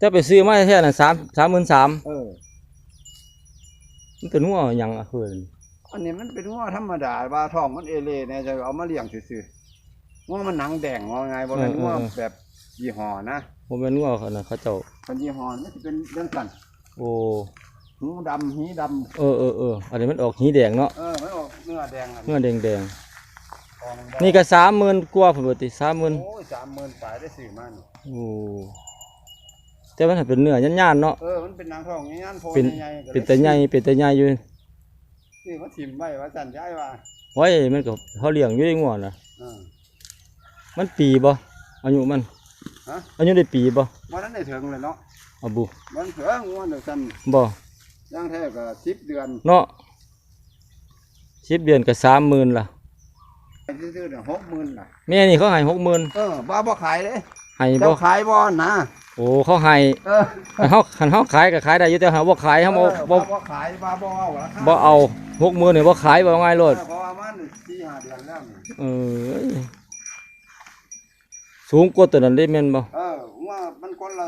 จะไปซื้อมาแท้ๆน่ะสามสามหมื่นสามเออ มันเป็นหัวหยังอะเพิ่นอันนี้มันเป็นหัวธรรมดาว่าท้องมันเอเล่เนี่ยจะเอามาเลี้ยงซื่อๆหัวมันหนังแดงว่าไงบ่แม่นหัวแบบยี่ห้อนะบ่แม่นหัวเขาน่ะเขาเจ้าเป็นยี่ห้อมันสิเป็นเรื่องกันโอ้หูดำหีดำเออเออเอออันนี้มันออกหีแดงเนาะเออมันออกเนื้อแดงอะเนื้อแดงแดงทองแดๆงนี่ก็สามหมื่นกว่าพุ่นบ่ติสามหมื่นโอ้ยสามหมื่นปลายได้สี่มันโอ้ แต่มันเป็นเนื้อย่านๆเนาะ เออ มันเป็นหนังทองงี้อันโพเป็นใหญ่ๆก็ลยเป็นแต่ใหญ่เป็นแต่ใหญ่อยู่นี่เขาถิ่มไว้ว่าจันย้ายว่าไว้มันก็เขาเลี้ยงอยู่ในงัวน่ะ เออ มันปีบ่อายุมันฮะ อายุได้ปีบ่วันนั้นได้ถึงเลยเนาะเอาบุมันเถื่องวันเดียวกันบ่ย่างแท้ก็สิบเดือนเนาะสิบเดือนก็สามหมื่นล่ะ ซื้อๆเนี่ยหกหมื่นล่ะแม่นี่เขาให้หกหมื่นเออบ้าบ่ขายเลย ให้เจ้าบ่ขายบ่นะโอ้เขาให้เออคันเขาคันเขาขายก็ขายได้อยู่แต่หาบ่ขายเขาบ่เออบ่บ้าบ่ขายบ้าบ่เอาราคาบ่เอาหกหมื่นนี่บ่ขายบ่ง่ายโลดเพราะว่ามันสี่ห้าเดือนแล้วนี่เออสูงกว่าตัวนั้นได้แม่นบ่เออว่ามันคนละ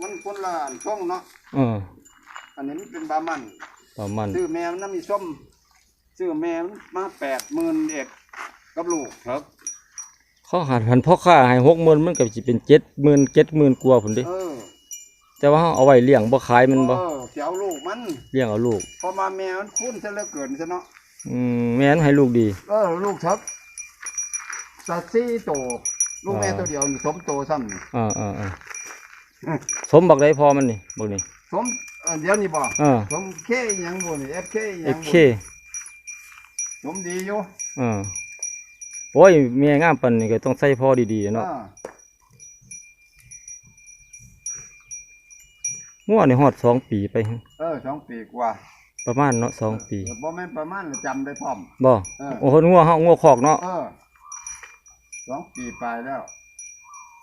มันคนละช่องเนาะเอออันนี้มันเป็นบามันประมาณซื้อแม่มันน้ำมีส้มซื้อแม่มันมาแปดหมื่นเอ็ดกับลูกครับ เขาหันหันพ่อค้าให้หกหมื่นมันก็สิเป็นเจ็ดหมื่นเจ็ดหมื่นกว่าพุ่นเดิเออแต่ว่าเขาเอาไว้เลี้ยงบ่ขายมันบ่เออเสียวลูกมันเลี้ยงเอาลูกพอมาแม่มันคุ้นซะเหลือเกินซะเนาะอืมแม่นให้ลูกดี เออลูกครับสัตว์สี่โตวลูกแม่อ่าตัวเดียวนี่สมโตซ้ำนี่ อ่าอ่าอ่าสมบักได้พอมันนี่บักนี่สมเอ่อเดี๋ยวนี้บ่อ่าสมเคอีหยังบ่นี่เอฟเคอีหเอยังฟบ่เคสมดีอยู่อ่า โอ้ยเมียงามปันนี่ก็ต้องใส่พ่อดีๆเนาะอ่างัวนี่ฮอดสองปีไป เออสองปีกว่า ประมาณเนาะสองปีเออบ่แม่นประมาณน่ะจำได้พร้อมบ่เออโอ้โหงัวเฮางัวคอกเนาะเออสองปีไปแล้ว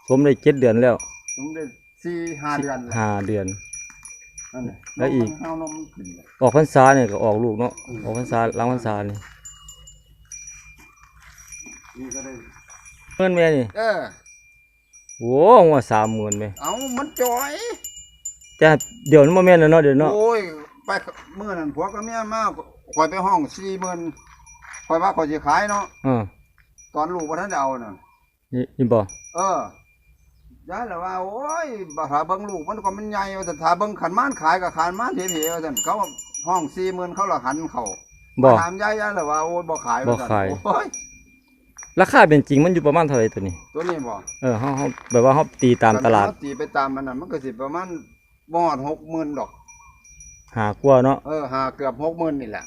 สมได้เจ็ดเดือนแล้ว สมได้สี่ห้าเดือนแล้วห้าเดือนนั่นน่ะแล้วอีกเฮานมมันขึ้นเลยออกพรรษาเนี่ยก็ออกลูกเนาะ ออกพรรษาหลังพรรษานี่ นี่ก็ได้เงินแม่นี่เออโอ้งัวสามหมื่นไหมเอามันจอยแต่เดี๋ยวนี้บ่แม่นแล้วเนาะเดี๋ยวเนาะโอ้ยไปมื้อนั้นผัวกับเมียมาข่อยไปห้อง40,000ข่อยว่าข่อยสิขายเนาะอ่าตอนลูกบ่ทันได้เอาน่ะนี่นี่บ่เออยายละว่าโอ้ยบ่ถ้าเบิ่งลูกมันก็มันใหญ่ว่าแต่ถ้าเบิ่งขันม่านขายก็ขันม่านเถๆว่าซั่นเขาห้อง40,000เขาละหันเขาบ่ถามยายยายละว่าโอ้ยบ่ขายบ่ว่าซั่นขายโอ้ย ราคาเป็นจริงมันอยู่ประมาณเท่าไหร่ตัวนี้ ตัวนี้บ่เออเฮาเฮาแบบว่าเฮาตีตามตลาดคันเรตีไปตามมันน่ะมันก็สิประมาณบ่ฮอด60,000ดอก หากว่าเนาะเออหาเกือบ60,000นี่แหละ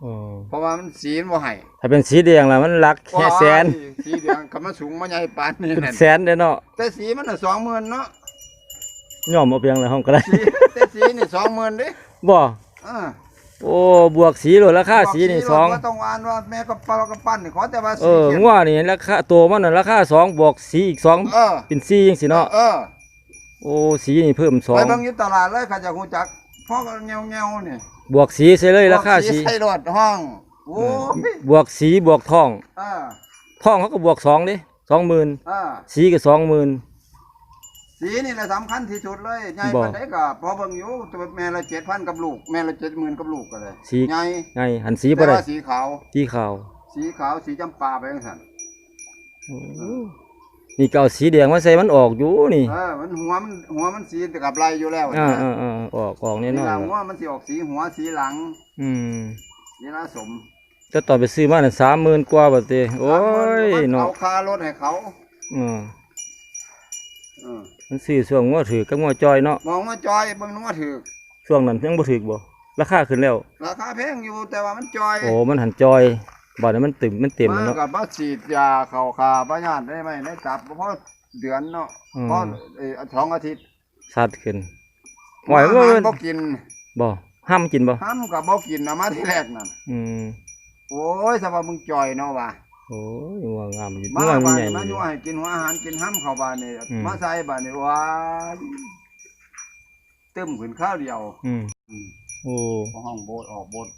เออเพราะว่ามันสีมันบ่ให้ถ้าเป็นสีแดงล่ะมันหลักแค่แสนโอ้ยสีเหลืองก็มันสูงมาใหญ่ปานนี้เป็นนั่นแสนเด้อเนาะแต่สีมันน่ะ20,000เนาะยอมเอาเพียงแล้วเฮาก็ได้สีแต่สีนี่20,000เด้บ่อ่า โอ้บวกสีโลดราคาสีนี่สองบอกต้องอ่านว่าแม่ก็ปลากระปั้นนี่ขอแต่ว่าเอสีอเขียน งัวนี่ราคาตัวมันน่ะราคาสองบวกสีอีกสองเออ เป็นสี่จังซี่เนาะเออโอ้สีนี่เพิ่มสอไปงเบิ่งอยู่ตลาดเลยข้าจะฮู้จักพ่อก็เงียวๆนี่บวกสีใส่เลยราคาสีใส่รถห้อง โอ้ยบวกสีบวกทองเอ่าทองเขาก็บวกสองดิสองหมื่นอ่าสีก็สองหมื่น สีนี่แหละสำคัญที่สุดเลยใหญ่บ่ ปานใดก็พอเบิ่งอยู่ตัวแม่ละ7,000กับลูก แม่ละ70,000กับลูกก็เลยสีใหญ่ไงหันสีแต่บ่ได้ว่าสีขาว สีขาวสีขาวสีจำปาไปจังซั่นโอ้นี่ก็เอาสีแดงมาใส่มันออกอยู่นี่เออมันหัวมันหัวมันสีกับลายอยู่แล้วอ่านะอ่าอ่าออกออกแน่นี่นอนล่ะหัวล่ะมันสิออกสีหัวสีหลังอืมนี่นะสมแต่ตอนไปซื้อมาน่ะสามหมื่นกว่าบาทเตโอ้ยเอาเนาะค่ารถให้เขา อืมเออ มันซื้อช่วงงัวถือกับงัวจอยเนาะมองว่าจอยเบิ่งนึกว่าถือช่วงนั้นยังบ่ถือบ่ราคาขึ้นแล้ว ราคาแพงอยู่แต่ว่ามันจอยโอ้มันหันจอยบาดนี้มันตึมมันเต็มแล้วมาเนาะ กับบ่ฉีดยาเข้าคาบ่ญาติได้ไหมได้จับเพราะเดือนเนาะอืม เพราะเอ่อสองอาทิตย์สัดขึ้นหอยว่าอาหารมันบ่กินบ่ห้ามกินบ่ห้ามกับบ่กินนะมาที่แรกนั่นอืมโอ้ยสบายมึงจอยเนาะว่ะ โอ้ยงัวงามอยู่มางัวมันบ้านใหญ่นี่อมาอยู่ยู่ให้กินหัวอาหารกินห้ำเข้าบ้านนี่อืม มาใส่บ้านนี่ว้ายตึมขึ้นข้าวเดียวอืมอืมโอ้ก็ห้องโบสถ์ออกโบสถ์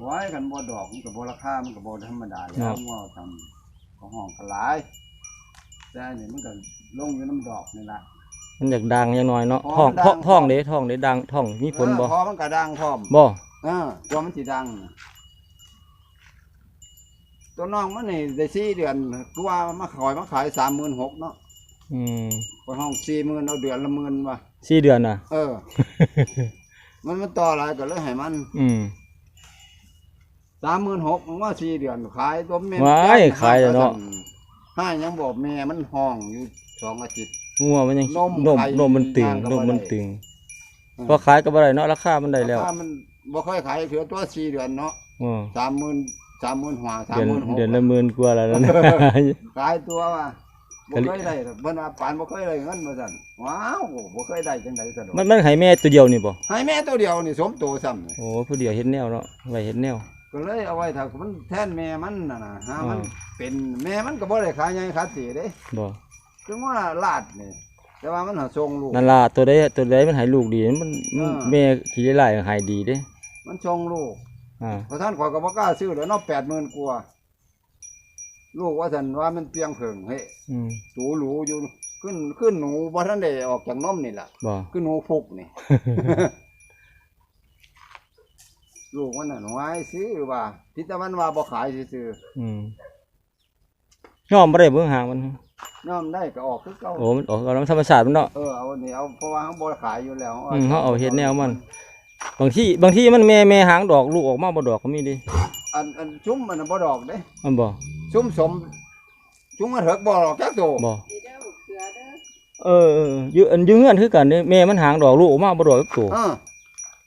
ไว้กันบ่ดอกมันก็บ่ราคามันก็บ่ธรรมดาแล้วงัวทำก็ห้องก็หลายแต่อันนี่มันก็ลงอยู่น้ำดอกนี่ละมันอยากดังอย่างน้อยเนาะอ๋อท่องมันดังท่องเด้ท่องเด้ดังท่องมีผลบ่เออพอมันก็ดังพร้อมบ่ เออตัวมันสิดัง ตัวน้องมันนี่ได้สี่เดือนกูว่ามาขายมาขายสามหมื่นหกเนาะอืมไปห้องสี่หมื่นเอาเดือนละหมื่นว่ะสี่เดือนน่ะ เออ มันมันต่ออะไรก็เลยให้มันอืมสามหมื่นหกมันว่าสี่เดือนขายตัวแม่ว้ายขายแล้วเนาะให้ยังบอกแม่มันห้องอยู่สองอาทิตย์ งัวมันยังนมนมไข่นมมันตึงย่างก็นบ่มมันได้ตึงอืมพอขายก็บ่ได้เนาะราคามันได้แล้วราคามันบ่ค่อยขายเถือตัวสี่เดือนเนาะอ๋อสามหมื่น สามหมื่นหัวสามเดือนหมื่นหกเดือนละหมื่นกว่าแล้วนะ ขายตัวว่าบ่กะลิเคยได้หรอกเพิ่นว่าปานบ่เคยได้เงินมาสั่นว้าวบ่เคยได้จังได๋ซะดอกมันมันให้แม่ตัวเดียวนี่บ่ให้แม่ตัวเดียวนี่สมโตซ้ำนี่โอ้ผู้เดียวเฮ็ดแนวเนาะไว้เฮ็ดแนว ก็เลยเอาไว้ถ้ามันแทนแม่มันน่ะนะหามันอ่า เป็นแม่มันก็บ่ได้ขายใหญ่ขายสิเด้บ่ถึงว่าลาดนี่แต่ว่ามันหาทรงลูก นั่นล่ะตัวใดตัวใดมันให้ลูกดีมันมันอ่า แม่ขี้ได้หลายให้ดีเด้มันทรงลูก อ่าเพราะท่านข่อยก็บ่กล้าซื้อแล้วเนาะ80,000กว่าลูกว่าซั่นว่ามันเปียงเพิงเฮ้อืมตูหรูอยู่ขึ้นขึ้นหนูบ่ทันได้ออกจากนมนี่ล่ะบ่ขึ้นหนูฟุกนี่ ลูกมันน่ะหนูไอ้ซื้อว่าทิตะวันว่าบ่ขายซื่ออืมยอมบ่ได้เบิ่งหางมันๆย่อมได้ก็ออกคือเก่าโอ้มันออกกำลังธรรมชาติมันเนาะ เออเอานี่เอาเพราะว่าเขาบ่ขายอยู่แล้วอืมเขาเอาเฮ็ดแนวมัน บางทีบางทีมันแม่แม่หางดอกลูกออกมาบ่ดอกก็มีดิอันอันชุ่มมันน่ะบ่ดอกเด้มันบ่ชุ่มสมชุ่มมันเถิกบ่ดอกจักโตบ่เออเอออยู่อันอยู่เฮือนคือกันเด้แม่มันหางดอกลูกออกมาบ่ดอกจักตัวเออ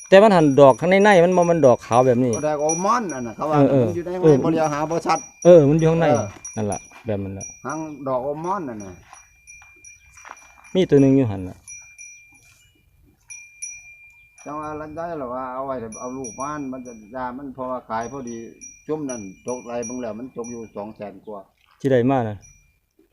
แต่มันหันดอกข้างในในมันบ่มันดอกขาวแบบนี้บ่ได้เอามอนอันน่ะเขาว่าเออเออมันอยู่ในเออบ่ได้หาบ่ชัด เออ มันอยู่ข้างในเออ นั่นล่ะแบบมันล่ะหางดอกเอามอนนั่นน่ะมีตัวหนึงอยู่หั่นล่ะ จังว่าลันได้หรอว่าเอาไว้เอาลูกมันมันจะยามันพอขายพอดีชุ่มนั่นตกไรเบางแล้วมันตกอยู่200,000กว่าที่ได้มาน่ะ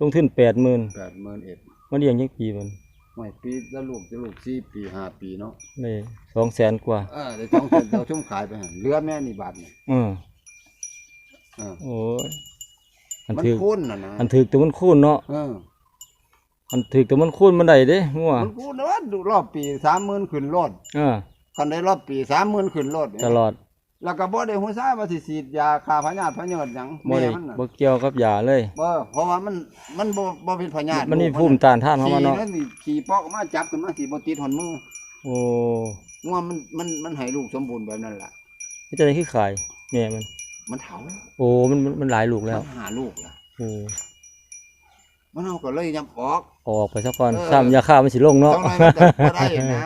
ลงทุน80,000 80,000เอ็ดมันเลี้ยงจักปีมันไม่ปีแล้วลูกจะลูกสี่ปีห้าปีเนาะได้200,000กว่าเออได้สองเซนเราชุ่มขายไปหั่นเหลือแม่นี่บาทนี่อือเออโอ้ยอันมันถือคุ้นน่ะนะอันถือตัวมันคูนเนาะเออ อันถือตัวมันคูนมันได้เด้งัวมันคุ้นว่าดูรอบปีสามหมื่นขึ้นรถอ่าคันได้รอบปีสามหมื่นขึ้นรถเนี่ยตลอดแล้วก็บ่ได้หัวซ้ายว่าสิฉีดยาฆ่าพยาธิพยาธิหยังบ่แม่ได้มันน่ะบ่เกี่ยวกับยาเลย บ่เพราะว่ามันมันบ่บ่เป็นพยาธิมันมีภูมิต้านทานของขี่มันเนาะนั่นนี่ขี่ปอกออกมาจับขึ้นมาสิบ่ติดหอนมือโอ้งัวมันมันมันให้ลูกสมบูรณ์แบบนั้นล่ะนี่จะได้คือขายแม่มัน มันเฒ่าโอ้มันมันมันหลายลูกแล้วมันหาลูกล่ะโอ้ มันเอาก็เลยยำออกเอาออกไปซะก่อนเออ ซ้ำยาฆ่ามันสิลงเนาะ ต้องไรมันจะบ่ได้นะ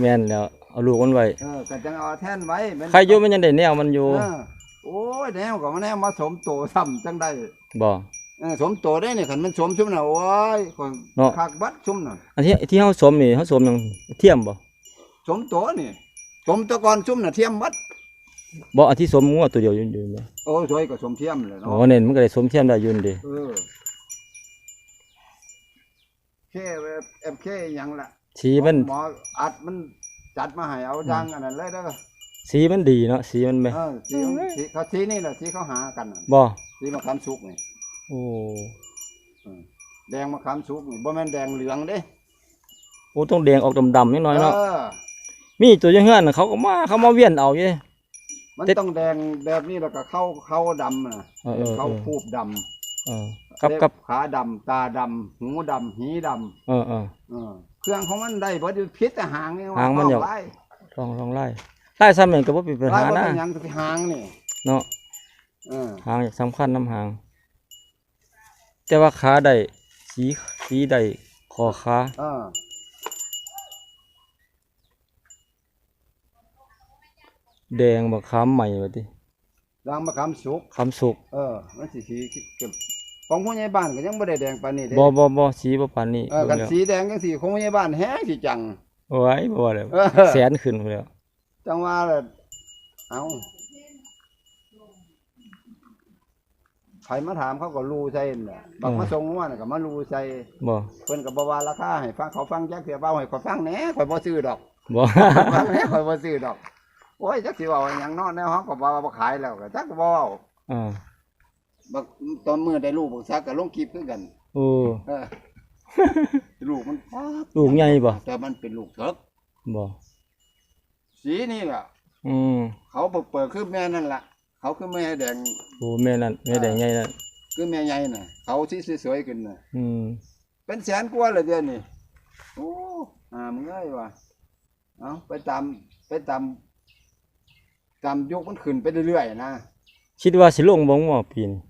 แม่นแล้วเอาลูกมันไว้เออก็จังเอาแท่นไว้แม่นใครอยู่มันยังได้แนวมันอยู่เออโอ้ยแนวก็มาแนวมาสมโตซ้ำจังได้บ่เออสมโตได้เนี่ยคันมันสมชุ่มน่ะโอ้ยคนเนาะคักบัดชุ่มน่ะ อันที่ที่เฮาสมนี่เฮาสมหยังเทียมบ่สมโตนี่สมแตะกอนชุ่มน่ะเทียมบัดบ่อันที่สมงัวตัวเดียวอยู่อยู่บ่โอ้ยสวยก็สมเทียมเลยอ๋อเนาะเน้นมันก็ได้สมเทียมได้อยู่นี่เด้เออ เคเอ็มเคหยังล่ะสีมันหมออัดมันจัดมาให้เอาจังอันนั้นเลยเด้อสีมันดีเนาะสีมันแม่เออสีสีเขาสีนี่แหละสีเขาหากันน่ะบ่สีมะขามสุกนี่โอ้แดงมะขามสุกนี่บ่แม่นแดงเหลืองเด้โอ้ต้องแดงออกดำๆนิดหน่อยเนาะเออมีตัวอยังเฮือนน่ะเขาก็มาเขามาเวียนเอาอยู่เด้มันเด็ดต้องแดงแบบนี้แล้วก็เข้าเข้าดำนะเออเออ เข้าเออคูบด เออำกับกับเล็ขาดำตาดำหูดำหีดเออเออำเออเครื่องของมันได้บ่ได้พิษแต่หางนี่ว่าหางมันเว้อยากไล่ลองลองไล่ไล่ซ้ำนี่ก็บ่มีปัญไล่หาบ่นะเป็นหยังที่หางนี่เนาะเออหางสำคัญน้ำหาง แต่ว่าขาได้สีสีได้คอขาเออแดงบักขามใหม่ว่าติดังมะขามสุก ขามสุก เออ มันสิสีเก็บ ของผู้ใหญ่บ้านก็ยังบ่ได้แดงปานนี้เด้บ่บ่บ่สีบ่ปานนี้เออเบิ่กังนแล้วสีแดงจังสีของผู้ใหญ่บ้านแฮงสิจังโอ้ยบ่แล้วเออแสนขึ้นพุ่นแล้วจังว่าแล้วเอาใครมาถามเขาก็รู้ใจนั่นแหละบักมาส่งว่าน่ะก็มารู้ใจบ่เพิ่นก็บ่ว่าราคาให้ฟังเขาฟังจักเสียเบาให้เขาฟังแหน่ข่อยบ่ซื้อดอกบ่ฟังแหน่ข่อยบ่ซื้อดอกโอ้ยจักสิเว้าหยังเนาะแนวเฮาก็บ่ว่าบ่ขายแล้วก็จักก็บ่เว้าอ่า บักตอนมื้อได้ลูกบักซักก็ลงคลิปคือกันอโอ้เออลูกมันป๊าบลูกใหญ่บ่แต่มันเป็นลูกเถิกบ่สีนี่แหละอืมเขาเปิดเปิดคือแม่นั่นล่ะ เขาคือแม่แดงโอ้แม่นั่นแม่แดงใหญ่นั่นคือแม่ใหญ่น่ะ เขาที่สวยๆขึ้นน่ะ อืมเป็นแสนกว่าเลยเดือนนี้โอ้อ่ามึงเอ้ยว่ะเอาไปตามไปตามตามยุคมันขึ้นไปเรื่อยๆนะคิดว่าสิลงบ่งบ่ปีนี้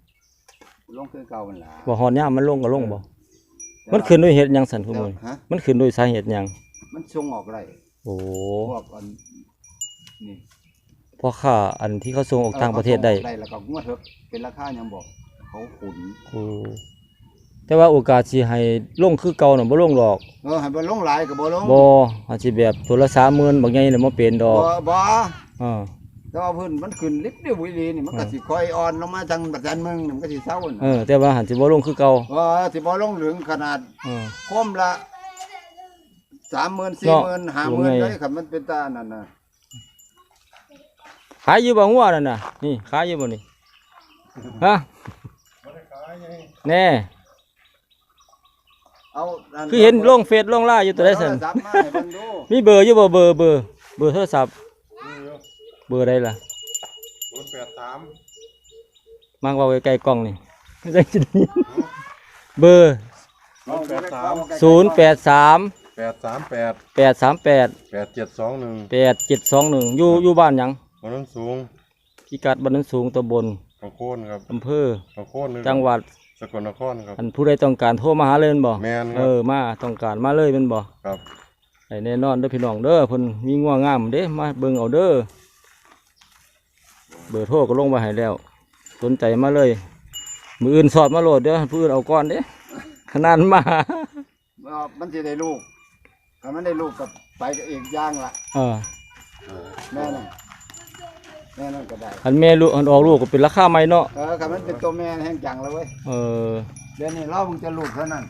ลงคือเก่ามันล่ะบ่ฮอดยามมันลงก็ลงบ่ มันขึ้นด้วยเหตุหยังสั่นคุแต่มื้อว่าฮะมันขึ้นด้วยสาเหตุหยัง มันส่งออกไรโอ้พวกอันนี่เพราะค่าอันที่เขาส่งออกต่างประเทศได้ได้แล้วก็งวดเถอะเป็นราคายังบอก เขาขุนโอ้แต่ว่าโอกาสสิให้ลงคือเก่าน่ะบ่ลงดอกเออให้บ่ลงหลายก็บ่ลงบ่อาจสิแบบตัวละ30,000บางใหญ่น่ะบ่เป็นดอกบ่บ่ อ่า แต่ว่าเพื้นมันขึ้นลิบเดียววิลีนี่มันก็อ่าสิค่อยอ่อนลงมาทางบัดจันเมืองนี่มันก็สิเศร้าน่ะเออ แต่ว่าหันสิบ่ลงคือเก่าบ่สิบ่ลงเหลืองขนาดเออ คมละ30,000เนาะ40,000ลงไง50,000เลยครับมันเป็นตานั่นน่ะขายอยู่บ่งัวนั่นน่ะ นี่ขายอยู่บ่นี่ฮะแน่เอาอัคือเห็นลงเฟซลงไลน์อยู่ตัวได้ซั่น โทรศัพท์มาให้เพิ่นดูมีเบอร์อยู่บ่เบอร์เบอร์เบอร์โทรศัพท์ เบอร์ใดล่ะศูนย์แปดสามมักเว้าใกล้ๆกล้องนี่จังสิได้ยินเบอร์เอาไปเข้าใกล้ๆ083แปดสามแปด838แปดเจ็ดสองหนึ่ง8721อยู่อยู่บ้านหยังคนนั้นสูงพิกัดบ้านโนนสูงตำบลขอโค่นครับอำเภอขอโค่นนี่จังหวัดสกลนครครับอันผู้ใดต้องการโทรมาหาเลยแม่นบ่แม่นครับเออมาต้องการมาเลยแม่นบ่ครับได้แน่นอนเด้อพี่น้องเด้อเพิ่นมีงัวงามเด้มาเบิ่งเอาเด้อ เบอร์โทรก็ลงไว้ให้แล้ว สนใจมาเลย มืออื่นสอดมาโหลดเด้อผู้อื่นเอาก่อนเด้ขนาดมาเอามันสิได้ลูกถ้ามันได้ลูกกับไปก็อีกอย่างละเออแม่นั่นแม่นั่นก็ได้คันแม่ลูกอันออกลูกก็เป็นราคาใหม่เนาะเออคันมันเป็นตัวแม่แห่งจังแล้วเว้ยเออเดี๋ยวนี้เรามึงจะลูกเท่านั้น